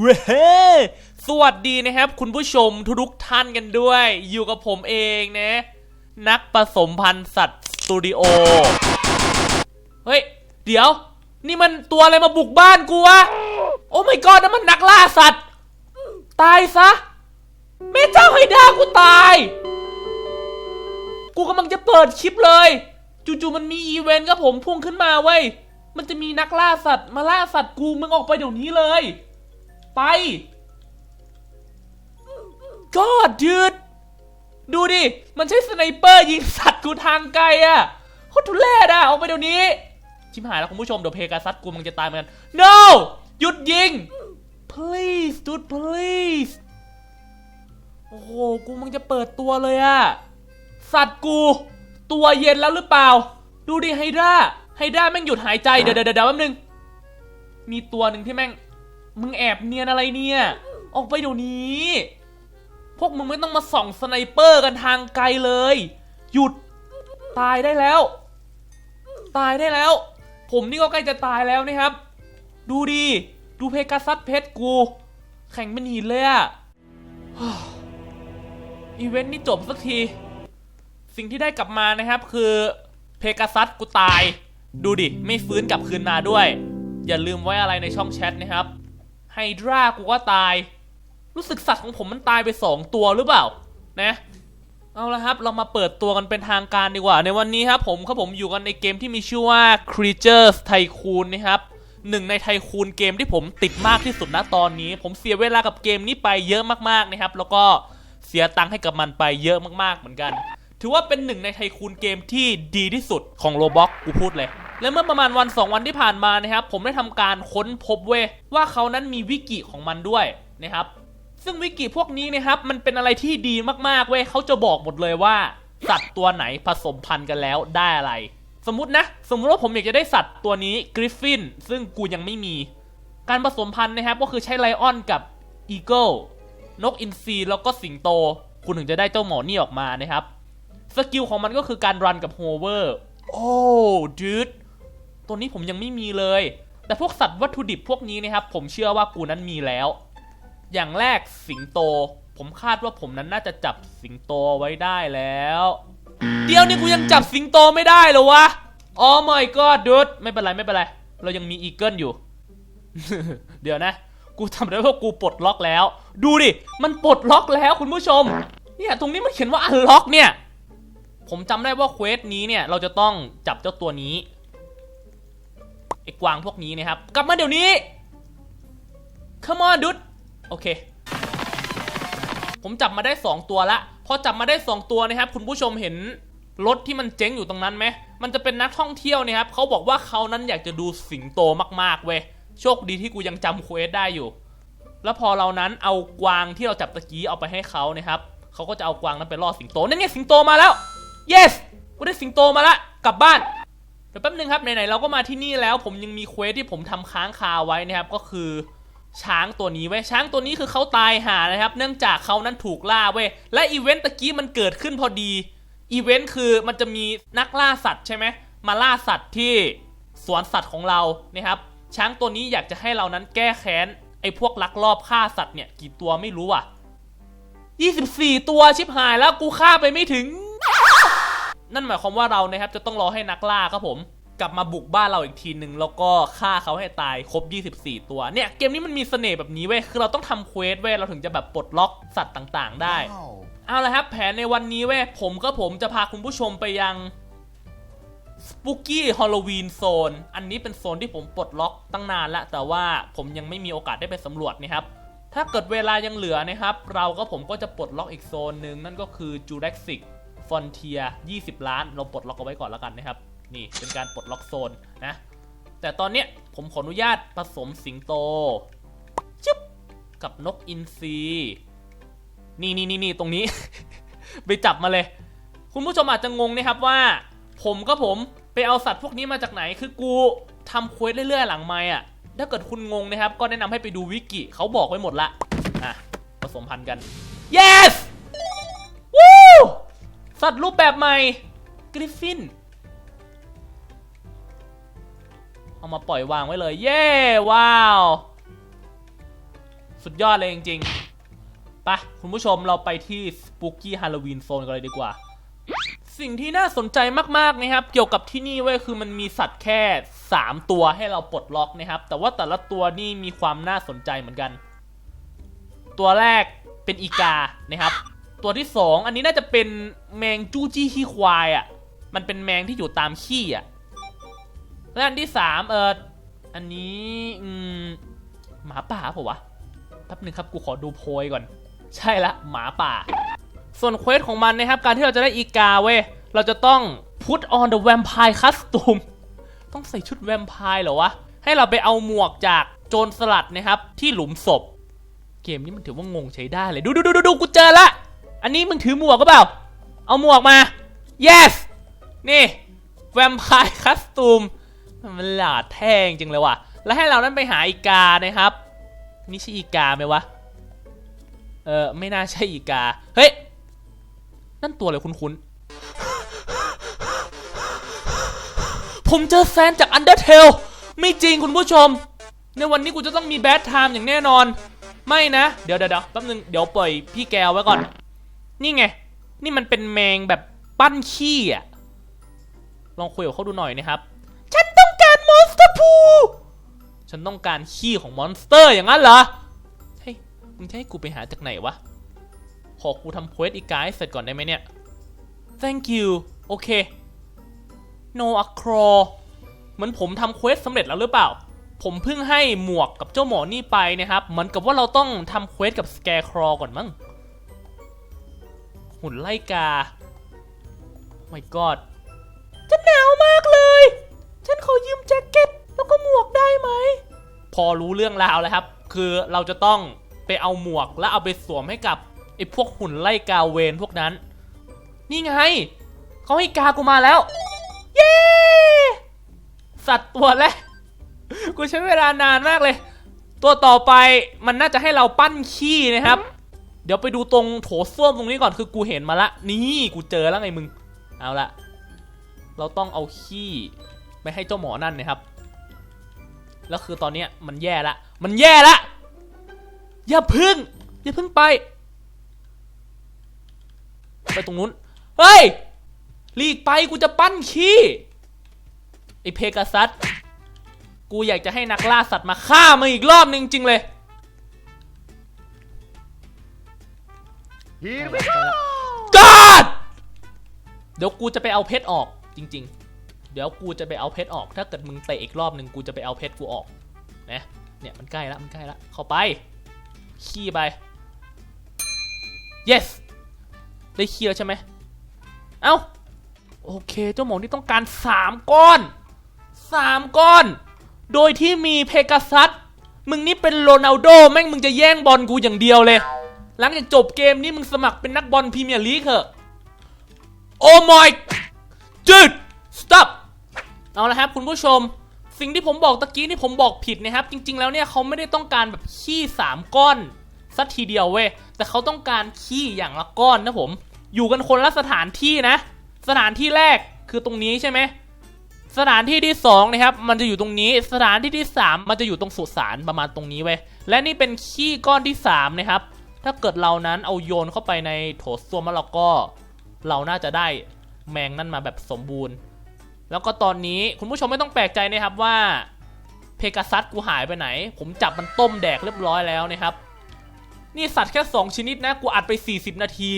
เว้ยสวัสดีนะครับ คุณผู้ชมทุกท่านกันด้วย อยู่กับผมเองนะ นักผสมพันธุ์สัตว์สตูดิโอ เฮ้ย เดี๋ยว นี่มันตัวอะไรมาบุกบ้านกูวะ โอ้ my god นั่นมันนักล่าสัตว์ ตายซะแม่เจ้าไฮด้ากูตาย กูกำลังจะเปิดคลิปเลย จู่ๆมันมีอีเวนต์ครับผมพุ่งขึ้นมาเว้ยมันจะมีนักล่าสัตว์มาล่าสัตว์กูมึงออกไปเดี๋ยวนี้เลย ไปก็ดืดดูดิ มันใช้สไนเปอร์ยิงสัตว์กูทางไกลอะโคตรทุเรศอะออกไปเดี๋ยวนี้ ชิมหายแล้วคุณผู้ชมเดี๋ยวเพกาซัสกูมันจะตายเหมือนกัน no หยุดยิง please dude please โอ้โห กูมันจะเปิดตัวเลยอะสัตว์กู ตัวเย็นแล้วหรือเปล่า ดูดิไฮด้าไฮด้าแม่งหยุดหายใจ เดี๋ยวเดี๋ยวเดี๋ยวแป๊บนึง มีตัวหนึ่งที่แม่ง มึงแอบเนียนอะไรเนี่ย ออกไปเดี๋ยวนี้ พวกมึงไม่ต้องมาส่องสไนเปอร์กันทางไกลเลย หยุด ตายได้แล้ว ตายได้แล้ว ผมนี่ก็ใกล้จะตายแล้วนะครับ ดูดิดูเพกาซัสเพชรกู แข่งเป็นหินเลยอะอีเวนต์นี่จบสักที สิ่งที่ได้กลับมานะครับคือเพกาซัสกูตาย ดูดิ ไม่ฟื้นกลับคืนมาด้วย อย่าลืมไว้อะไรในช่องแชทนะครับ ไฮดรากูก็ตาย รู้สึกสัตว์ของผมมันตายไป2ตัวหรือเปล่า นะ เอาละครับ เรามาเปิดตัวกันเป็นทางการดีกว่า ในวันนี้ครับผมครับผมอยู่กันในเกมที่มีชื่อว่า Creatures Tycoon นะครับหนึ่งในไทคูนเกมที่ผมติดมากที่สุดณตอนนี้ ผมเสียเวลากับเกมนี้ไปเยอะมากๆนะครับ แล้วก็เสียตังค์ให้กับมันไปเยอะมากๆเหมือนกัน ถือว่าเป็นหนึ่งในไทคูนเกมที่ดีที่สุดของโลบ็อกกูพูดเลย และเมื่อประมาณวัน 2 วันที่ผ่านมานะครับ ผมได้ทำการค้นพบเว้ยว่าเขานั้นมีวิกิของมันด้วยนะครับ ซึ่งวิกิพวกนี้นะครับมันเป็นอะไรที่ดีมากๆเว้ยเขาจะบอกหมดเลยว่า สัตว์ตัวไหนผสมพันธุ์กันแล้วได้อะไร สมมตินะ สมมติว่าผมอยากจะได้สัตว์ตัวนี้กริฟฟินซึ่งกูยังไม่มี การผสมพันธุ์นะครับก็คือใช้ไลออนกับอีเกิลนกอินทรีแล้วก็สิงโต คุณถึงจะได้เจ้าหมอนี่ออกมานะครับสกิลของมันก็คือการรันกับโฮเวอร์โอ้ดูด ตัวนี้ผมยังไม่มีเลย แต่พวกสัตว์วัตถุดิบพวกนี้นะครับ ผมเชื่อว่ากูนั้นมีแล้ว อย่างแรกสิงโต ผมคาดว่าผมนั้นน่าจะจับสิงโตไว้ได้แล้ว เดี๋ยวนี้กูยังจับสิงโตไม่ได้เหรอวะอ๋อ my god ดูดไม่เป็นไรไม่เป็นไร เรายังมีอีเกิลอยู่ เดี๋ยวนะกูทำได้ว่ากูปลดล็อกแล้ว ดูดิ มันปลดล็อกแล้วคุณผู้ชม เนี่ยตรงนี้มันเขียนว่าอันล็อกเนี่ย ผมจำได้ว่าเควสนี้เนี่ยเราจะต้องจับเจ้าตัวนี้ ไอ้กวางพวกนี้นะครับ กลับมาเดี๋ยวนี้ come on dude โอเค ผมจับมาได้ 2 ตัวละพอจับมาได้ 2 ตัวนะครับ คุณผู้ชมเห็นรถที่มันเจ๊งอยู่ตรงนั้นไหม มันจะเป็นนักท่องเที่ยวนะครับ เขาบอกว่าเขานั้นอยากจะดูสิงโตมากๆเว้ย โชคดีที่กูยังจำเควสได้อยู่ แล้วพอเรานั้นเอากวางที่เราจับตะกี้เอาไปให้เขานะครับ เขาก็จะเอากวางนั้นไปล่อสิงโต นั่นไงสิงโตมาแล้ว yes กูได้สิงโตมาละ กลับบ้าน เดี๋ยวแป๊บนึงครับไหนๆเราก็มาที่นี่แล้วผมยังมีเควสที่ผมทำค้างคาไว้นะครับก็คือช้างตัวนี้เว้ช้างตัวนี้คือเขาตายหานะครับ เนื่องจากเขานั้นถูกล่าเว้ยและอีเวนต์ตะกี้มันเกิดขึ้นพอดีอีเวนต์คือมันจะมีนักล่าสัตว์ใช่ไหมมาล่าสัตว์ที่สวนสัตว์ของเรานะครับช้างตัวนี้อยากจะให้เรานั้นแก้แค้นไอ้พวกลักลอบฆ่าสัตว์เนี่ยกี่ตัวไม่รู้อะ 24 ตัวชิบหายแล้วกูฆ่าไปไม่ถึง นั่นหมายความว่าเรานะครับจะต้องรอให้นักล่าครับผมกลับมาบุกบ้านเราอีกทีหนึ่งแล้วก็ฆ่าเขาให้ตายครบ 24 ตัวเนี่ยเกมนี้มันมีเสน่ห์แบบนี้เว้ยคือเราต้องทำเควสเว้ยเราถึงจะแบบปลดล็อกสัตว์ต่างๆ ได้ เอาละครับแผนในวันนี้เว้ยผมก็ผมจะพาคุณผู้ชมไปยัง Spooky Halloween Zone อันนี้เป็นโซนที่ผมปลดล็อกตั้งนานแล้วแต่ว่าผมยังไม่มีโอกาสได้ไปสำรวจนะครับถ้าเกิดเวลายังเหลือนะครับ เราก็ผมก็จะปลดล็อกอีกโซนหนึ่งนั่นก็คือ Jurassic Frontier 20 ล้าน เราปลดล็อกเอาไว้ก่อนแล้วกันนะครับ นี่เป็นการปลดล็อกโซนนะ แต่ตอนเนี้ยผมขออนุญาตผสมสิงโตจุ๊บกับนกอินทรีนี่นี่นี่นี่ตรงนี้ ไปจับมาเลย คุณผู้ชมอาจจะงงนะครับว่า ผมก็ผมไปเอาสัตว์พวกนี้มาจากไหน คือกูทำเควสเรื่อยๆ หลังไม่อะถ้าเกิดคุณงงนะครับ ก็แนะนำให้ไปดูวิกิเขาบอกไว้หมดละ อะ ผสมพันธุ์กัน yes สัตว์รูปแบบใหม่ กริฟฟิน เอามาปล่อยวางไว้เลย เย้ ว้าว สุดยอดเลยจริงๆไปคุณผู้ชมเราไปที่ Spooky Halloween Zone กันเลยดีกว่า สิ่งที่น่าสนใจมากๆนะครับ เกี่ยวกับที่นี่เว้ยคือมันมีสัตว์แค่ 3 ตัวให้เราปลดล็อกนะครับ แต่ว่าแต่ละตัวนี่มีความน่าสนใจเหมือนกัน ตัวแรกเป็นอีกานะครับ ตัวที่2อันนี้น่าจะเป็นแมงจู้จี้ขี้ควายอะ่ะ มันเป็นแมงที่อยู่ตามขี้อะและอันที่3เอออันนี้อืมหมาป่าเปล่าวะแป๊บหนึ่งครับกูขอดูโพยก่อน ใช่ละหมาป่า ส่วนเควสของมันนะครับ การที่เราจะได้อีกาเว้ยเราจะต้อง put on the vampire costume ต้องใส่ชุดแวมไพร์เหรอวะ ให้เราไปเอาหมวกจากโจรสลัดนะครับ ที่หลุมศพ เกมนี้มันถือว่างงใช้ได้เลย ดูดูดูดูดูกูเจอละ อันนี้มึงถือหมวกก็เปล่า เอาหมวกมา yes นี่แวมไพร์คัสตูมมันหลาดแท่งจริงเลยว่ะ แล้วให้เรานั้นไปหาอีกานะครับ นี่ใช่อีกาไหมวะ เออไม่น่าใช่อีกา เฮ้ย นั่นตัวอะไรคุ้นๆ ผมเจอแซนจาก Undertale ไม่จริงคุณผู้ชม ในวันนี้กูจะต้องมีแบดไทม์อย่างแน่นอน ไม่นะเดี๋ยวเดี๋ยวเดี๋ยวแป๊บนึง เดี๋ยวปล่อยพี่แกวไว้ก่อน นี่ไง นี่มันเป็นแมงแบบปั้นขี้อะ ลองคุยกับเขาดูหน่อยนะครับ ฉันต้องการมอนสเตอร์พูฉันต้องการขี้ของมอนสเตอร์อย่างนั้นเหรอ เฮ้ย มึงจะให้กูไปหาจากไหนวะ ขอกูทำเควสอีกไกายเสร็จก่อนได้ไหมเนี่ย thank you โอเค no a c r o เหมือนผมทำเควสสำเร็จแล้วหรือเปล่า ผมเพิ่งให้หมวกกับเจ้าหมอนี่ไปนะครับ เหมือนกับว่าเราต้องทำเควสกับ Scarecrow ก่อนมั้ง หุ่นไล่กา my god จะหนาวมากเลย ฉันขอยืมแจ็คเก็ตแล้วก็หมวกได้ไหม พอรู้เรื่องราวแล้วครับ คือเราจะต้องไปเอาหมวกแล้วเอาไปสวมให้กับไอ้พวกหุ่นไล่กาเวนพวกนั้น นี่ไง เขาให้กากูมาแล้ว เย้ สัตว์ตัวแรก กูใช้เวลานานมากเลย ตัวต่อไปมันน่าจะให้เราปั้นขี้นะครับ เดี๋ยวไปดูตรงโถส้วมตรงนี้ก่อนคือกูเห็นมาละนี่กูเจอแล้วไงมึง เอาละเราต้องเอาขี้ไปให้เจ้าหมอนั่นนะครับ แล้วคือตอนเนี้ยมันแย่ละ มันแย่ละ อย่าพึ่ง อย่าพึ่งไป ไปตรงนู้น เฮ้ยหลีกไปกูจะปั้นขี้ไอเพกาซัสกูอยากจะให้นักล่าสัตว์มาฆ่ามึงอีกรอบนึงจริงเลย Here we go! กอดเดี๋ยวกูจะไปเอาเพชรออกจริง ๆ เดี๋ยวกูจะไปเอาเพชรออก ถ้าเกิดมึงเตะอีกรอบหนึ่งกูจะไปเอาเพชรกูออกนะเนี่ยมันใกล้ละมันใกล้ละเข้าไป ขี้ไป yes ได้ขี้แล้วใช่ไหมเอ้าโอเค เจ้าหมอนี่ต้องการ 3 ก้อน 3 ก้อน โดยที่มีเพกาซัสมึงนี่เป็นโรนัลโดแม่งมึงจะแย่งบอลกูอย่างเดียวเลย หลังจากจบเกมนี้มึงสมัครเป็นนักบอลพรีเมียร์ลีกเถอะ โอ้ my dude stop เอาละครับคุณผู้ชม สิ่งที่ผมบอกตะกี้นี่ผมบอกผิดนะครับ จริง ๆ แล้วเนี่ยเขาไม่ได้ต้องการแบบขี้สามก้อนสักทีเดียวเว้ย แต่เขาต้องการขี้อย่างละก้อนนะผม อยู่กันคนละสถานที่นะ สถานที่แรกคือตรงนี้ใช่ไหม สถานที่ที่สองนะครับ มันจะอยู่ตรงนี้ สถานที่ที่สามมันจะอยู่ตรงสุสานประมาณตรงนี้เว้ย และนี่เป็นขี้ก้อนที่สามนะครับ ถ้าเกิดเรานั้นเอาโยนเข้าไปในโถส้วมแล้วเราก็ เราน่าจะได้แมงนั่นมาแบบสมบูรณ์ แล้วก็ตอนนี้คุณผู้ชมไม่ต้องแปลกใจนะครับว่าเพกาซัสกูหายไปไหน ผมจับมันต้มแดกเรียบร้อยแล้วนะครับ นี่สัตว์แค่ 2 ชนิดนะ กูอัดไป 40 นาที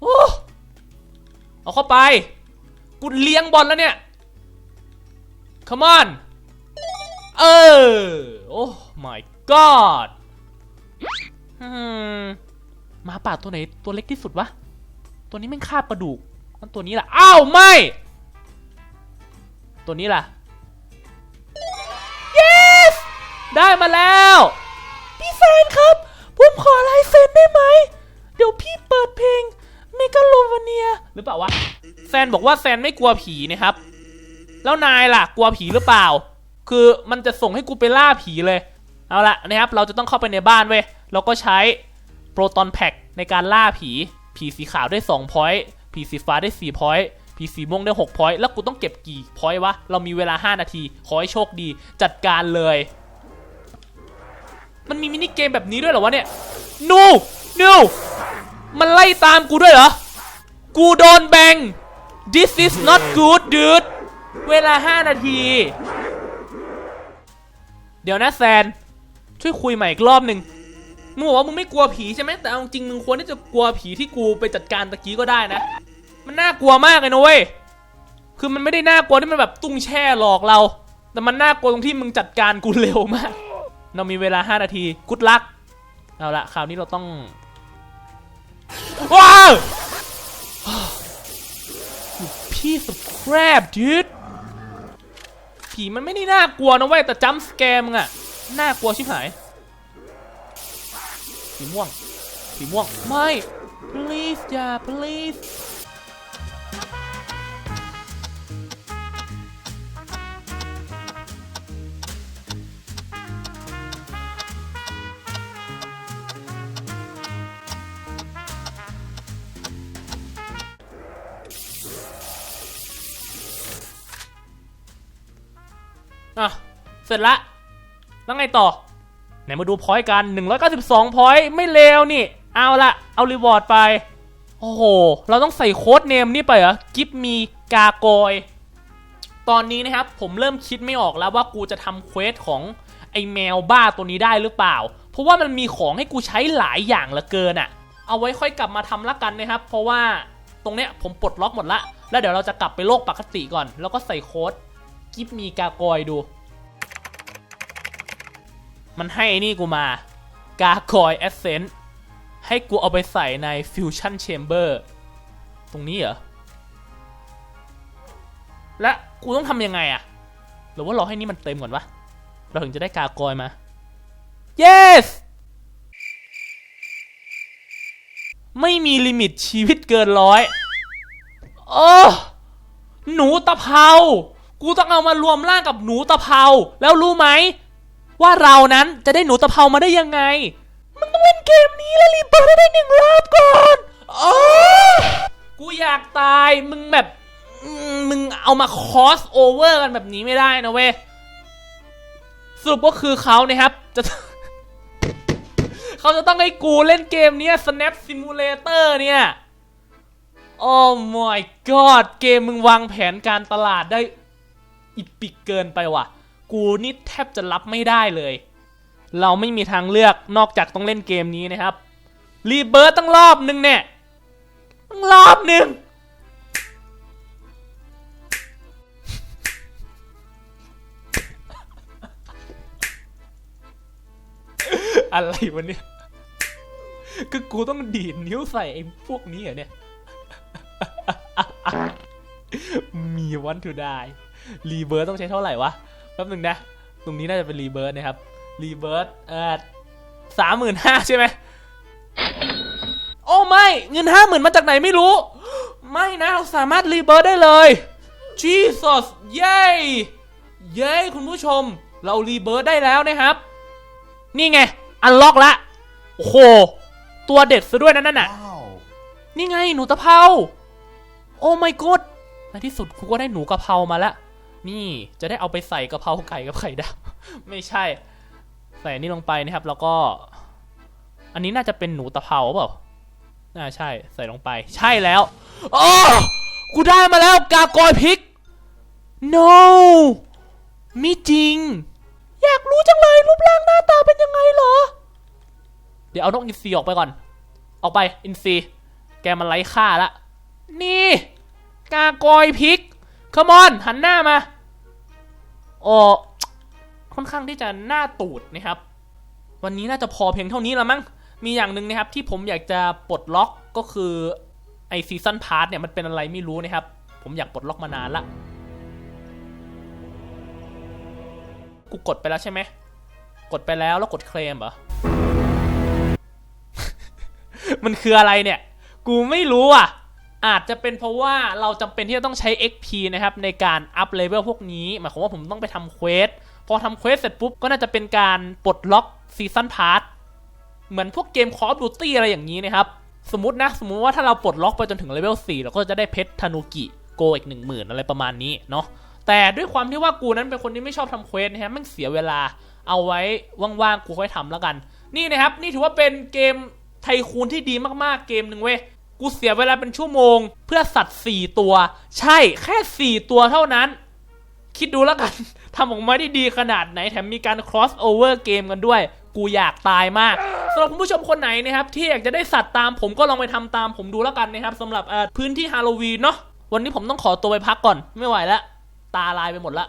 โอ้เอาเข้าไป กูเลี้ยงบอลแล้วเนี่ย come on เออ โอ้ my god หมาป่าตัวไหนตัวเล็กที่สุดวะ ตัวนี้แม่งคาบกระดูกนั่นตัวนี้ล่ะ อ้าวไม่ ตัวนี้ล่ะ yes ได้มาแล้ว พี่แฟนครับ ผมขอลายเซ็นได้ไหม เดี๋ยวพี่เปิดเพลงเมกาโลวาเนีย หรือเปล่าวะ แซนบอกว่าแซนไม่กลัวผีนะครับ แล้วนายล่ะ กลัวผีหรือเปล่า คือมันจะส่งให้กูไปล่าผีเลย เอาละนะครับ เราจะต้องเข้าไปในบ้านเว้ย เราก็ใช้โปรตอนแพ็กในการล่าผี ผีสีขาวได้2พอยต์ผีสีฟ้าได้4พอยต์ผีสีม่วงได้6พอยต์แล้วกูต้องเก็บกี่พอยต์วะ เรามีเวลา 5 นาที ขอให้โชคดีจัดการเลย มันมีมินิเกมแบบนี้ด้วยเหรอวะเนี่ย no no มันไล่ตามกูด้วยเหรอ กูโดนแบง this is not good dude เวลา 5 นาที เดี๋ยวนะแซน ช่วยคุยใหม่อีกรอบหนึ่ง มึงบอกว่ามึงไม่กลัวผีใช่ไหมแต่เอาจริงมึงควรที่จะกลัวผีที่กูไปจัดการตะกี้ก็ได้นะ มันน่ากลัวมากเลยนะเว้ย คือมันไม่ได้น่ากลัวที่มันแบบตุ้งแช่หลอกเรา แต่มันน่ากลัวตรงที่มึงจัดการกูเร็วมาก เรามีเวลา 5 นาทีกุดลัก เอาละคราวนี้เราต้อง ว้าว You piece of crap dude ผีมันไม่ได้น่ากลัวนะเว้ยแต่จัมป์สแกมมึงอะน่ากลัวชิบหาย สีม่วง สีม่วง ไม่ please อย่า please อะ เสร็จละ แล้วไงต่อ ไหนมาดูพอยต์กัน 192พอยต์ไม่เลวนี่ เอาละเอารีวอร์ดไป โอ้โห เราต้องใส่โค้ดเนมนี่ไปเหรอ กิฟมีกาโกย ตอนนี้นะครับ ผมเริ่มคิดไม่ออกแล้วว่ากูจะทำเควสของไอแมวบ้าตัวนี้ได้หรือเปล่า เพราะว่ามันมีของให้กูใช้หลายอย่างเหลือเกินอะเอาไว้ค่อยกลับมาทำละกันนะครับ เพราะว่าตรงเนี้ยผมปลดล็อกหมดละ แล้วเดี๋ยวเราจะกลับไปโลกปกติก่อน แล้วก็ใส่โค้ดกิฟมีกาโกยดู มันให้ไอ้นี่กูมากากอยแอสเซนต์ให้กูเอาไปใส่ในฟิวชั่นแชมเบอร์ตรงนี้เหรอ และกูต้องทำยังไงอะหรือว่ารอให้นี่มันเต็มก่อนวะ เราถึงจะได้กากอยมา yes ไม่มีลิมิตชีวิตเกินร้อยโอ้หนูตะเภา กูต้องเอามารวมร่างกับหนูตะเภา แล้วรู้ไหม ว่าเรานั้นจะได้หนูตะเภามาได้ยังไงมึงต้องเล่นเกมนี้แล้วรีบเปิดได้หนึ่งรอบก่อนอ๋อกูอยากตายมึงแบบมึงเอามาคอสโอเวอร์กันแบบนี้ไม่ได้นะเว้ยสรุปก็คือเขานะครับจะเขาจะต้องให้กูเล่นเกมนี้ Snap Simulator เนี่ยโอ้ my god เกมมึงวางแผนการตลาดได้อิปิกเกินไปว่ะ กูนี่แทบจะรับไม่ได้เลย เราไม่มีทางเลือกนอกจากต้องเล่นเกมนี้นะครับ รีเบิร์ตตั้งรอบหนึ่งเนี่ยตั้งรอบหนึ่งอะไรวะเนี่ยคือกูต้องดีดนิ้วใส่ไอ้พวกนี้เหรอเนี่ย มีวันทูได้ รีเบิร์ตต้องใช้เท่าไหร่วะ แป๊บหนึ่งนะ ตรงนี้น่าจะเป็นรีเบิร์ตนะครับ รีเบิร์ตเอ่อสามหมื่นห้าใช่ไหม โอ้ไม่ เงินห้าหมื่นมาจากไหนไม่รู้ ไม่นะ เราสามารถรีเบิร์ตได้เลย Jesus เย้ เย้คุณผู้ชม เรารีเบิร์ตได้แล้วนะครับ นี่ไง อันล็อกละ โอ้โห ตัวเด็ดซะด้วยนะนั่นน่ะ Wow. นี่ไงหนูตะเภา โอ้ my god ในที่สุดกูก็ได้หนูกะเพรามาแล้ว นี่จะได้เอาไปใส่กะเพราไก่กับไข่ดาวไม่ใช่ ใส่นนี้ลงไปนะครับ แล้วก็ อันนี้น่าจะเป็นหนูตะเภาเปล่าน่าใช่ใส่ลงไป ใช่แล้วโอ้กูได้มาแล้วกากอยพริก no มีจริง อยากรู้จังเลยรูปร่างหน้าตาเป็นยังไงเหรอ เดี๋ยวเอานกอินทรีออกไปก่อน ออกไปอินซีแกมันไร้ค่าละ นี่ กากอยพริกคมอนหันหน้ามา โอ้ค่อนข้างที่จะหน้าตูดนะครับ วันนี้น่าจะพอเพียงเท่านี้ละมั้ง มีอย่างหนึ่งนะครับที่ผมอยากจะปลดล็อกก็คือไอซีซันพาร์ทเนี่ยมันเป็นอะไรไม่รู้นะครับ ผมอยากปลดล็อกมานานละ กูกดไปแล้วใช่ไหม กดไปแล้วแล้วกดเคลมเหรอ มันคืออะไรเนี่ย กูไม่รู้อะ อาจจะเป็นเพราะว่าเราจำเป็นที่จะต้องใช้ XP นะครับในการอัพเลเวลพวกนี้หมายความว่าผมต้องไปทำเควสพอทำเควสเสร็จปุ๊บก็น่าจะเป็นการปลดล็อกซีซันพาร์ทเหมือนพวกเกม Call of Duty อะไรอย่างนี้นะครับสมมตินะสมมติว่าถ้าเราปลดล็อกไปจนถึงเลเวล4เราก็จะได้เพชรธนูกิโกอีก1 0,000 อะไรประมาณนี้เนาะแต่ด้วยความที่ว่ากูนั้นเป็นคนที่ไม่ชอบทำเควสนะฮะมันเสียเวลาเอาไว้ว่างๆกูค่อยทำแล้วกัน นี่นะครับนี่ถือว่าเป็นเกมไทคูนที่ดีมากๆเกมหนึ่งเว้ย กูเสียเวลาเป็นชั่วโมง เพื่อสัตว์4ตัว ใช่แค่4ตัวเท่านั้น คิดดูแล้วกันทำออกมาได้ดีขนาดไหนแถมมีการ cross over เกมกันด้วย กูอยากตายมากสำหรับคุณผู้ชมคนไหนนะครับที่อยากจะได้สัตว์ตามผมก็ลองไปทำตามผมดูแล้วกันนะครับสำหรับพื้นที่ฮาโลวีนเนาะวันนี้ผมต้องขอตัวไปพักก่อนไม่ไหวแล้วตาลายไปหมดละ